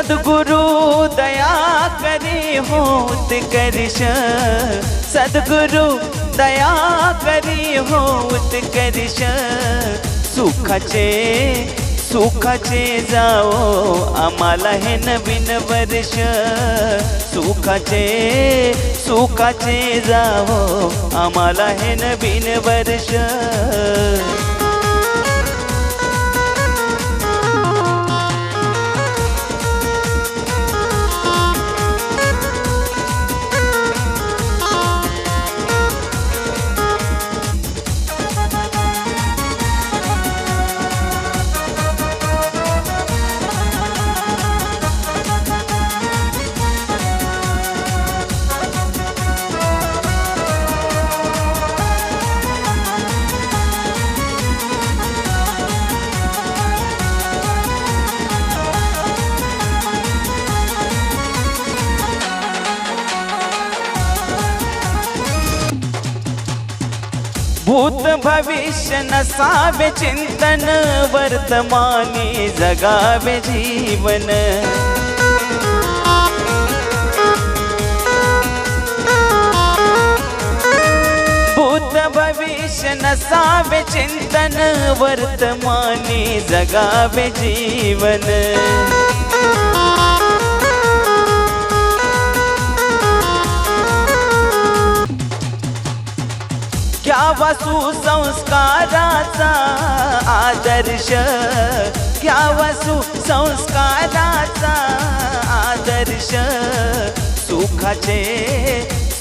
सद्गुरु दया करी होत करिश। सद्गुरु दया करी होत करिश। सुखाचे सुखाचे जाओ आम्हाला हे नवीन वर्ष। सुखाचे सुखाचे जाओ आम्हाला हे नवीन वर्ष। भूत भविष्य नसावे चिंतन वर्तमानी जगावे जीवन. भूत भविष्य नसावे चिंतन वर्तमानी जगावे जीवन. घ्यावा संस्काराचा आदर्श. घ्यावा संस्काराचा आदर्श. सुखाचे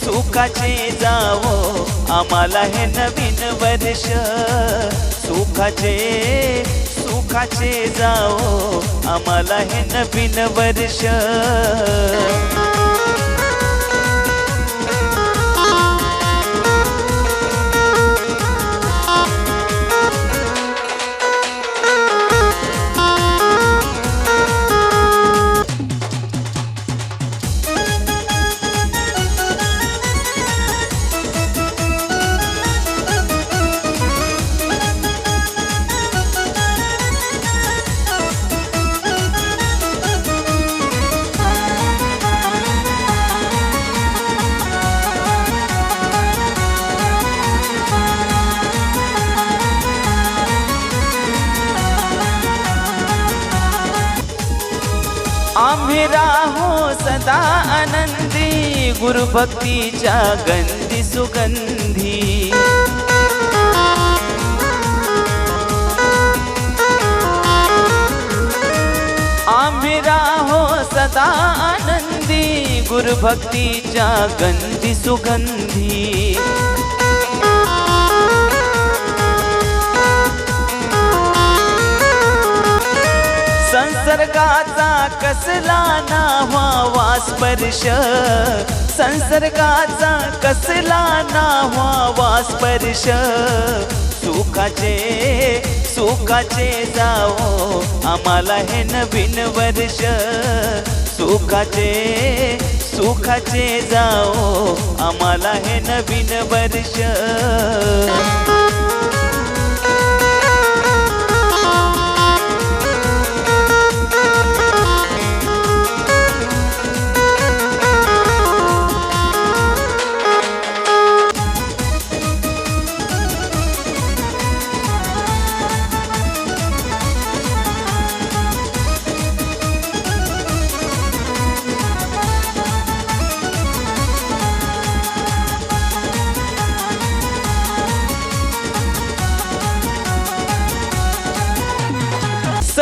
सुखाचे जावो आम्हाला हे नवीन वर्ष. सुखाचे सुखाचे जावो आम्हाला हे नवीन वर्ष. आम्ही राहो सदा आनंदी गुरुभक्तीच्या गंधी सुगंधी. आम्ही राहो सदा आनंदी गुरुभक्तीच्या गंधी सुगंधी. संसर्गाचा कसला नावा स्पर्श? संसर्गाचा कसला नावा स्पर्श? सुखाचे सुखाचे जाओ आम्हाला हे नवीन वर्ष. सुखाचे सुखाचे जाओ आम्हाला हे नवीन वर्ष.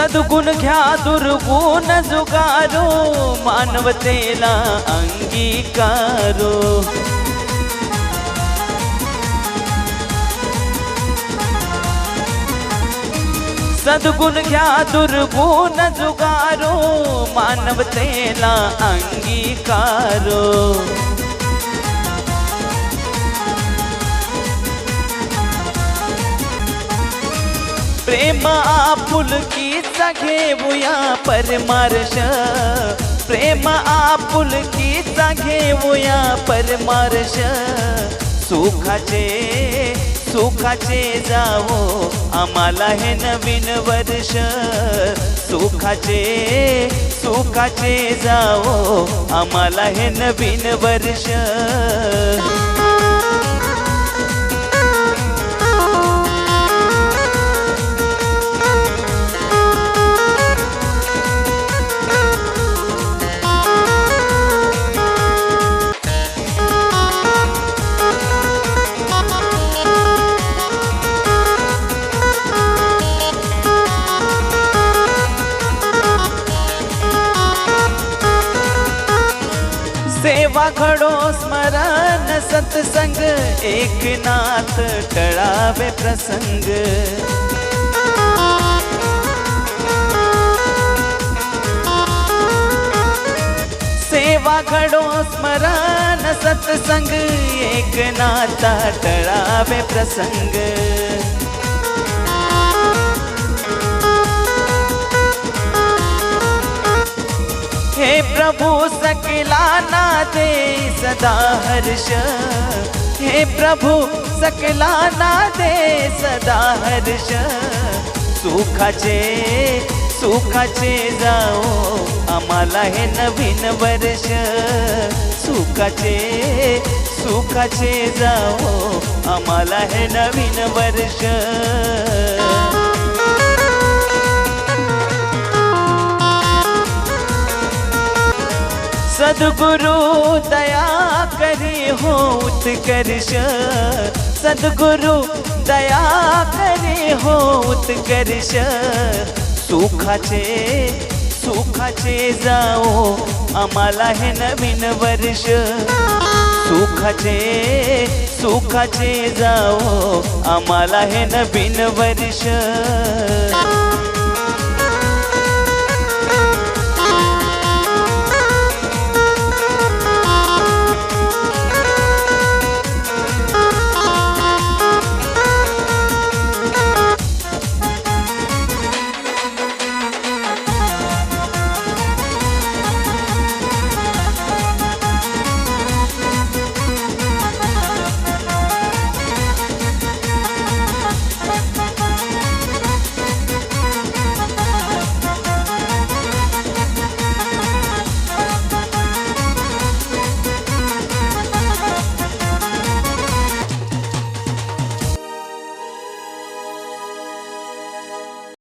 सद्गुण घ्या दुर्गुण जुगारो मानवतेला अंगीकारो। सद्गुण घ्या दुर्गुण जुगारो मानव मानवतेला अंगीकारो। प्रेम आपुलकीचा घेऊया परमार्श. प्रेम आपुलकीचा घेऊया परमार्श. सुखाचे सुखाचे जावो आम्हाला हे नवीन वर्ष. सुखाचे सुखाचे जावो आम्हाला हे नवीन वर्ष. घडो स्मरण सत्संग एकनाथ टळावे प्रसंग। सेवा घडो स्मरण सत्संग एकनाथा टळावे प्रसंग। प्रभू सकला ना दे सदा हर्ष। हे प्रभू सकला ना दे सदा हर्ष। सुखाचे सुखाचे जाओ आम्हाला हे नवीन वर्ष। सुखाचे सुखाचे जाओ आम्हाला हे नवीन वर्ष। सद्गुरु दया करी हो उत्कर्ष। सद्गुरु दया करी हो उत्कर्ष। सुखाचे सुखाचे जाओ आम्हाला हे नवीन वर्ष। सुखाचे सुखाचे जाओ आम्हाला हे नवीन वर्ष।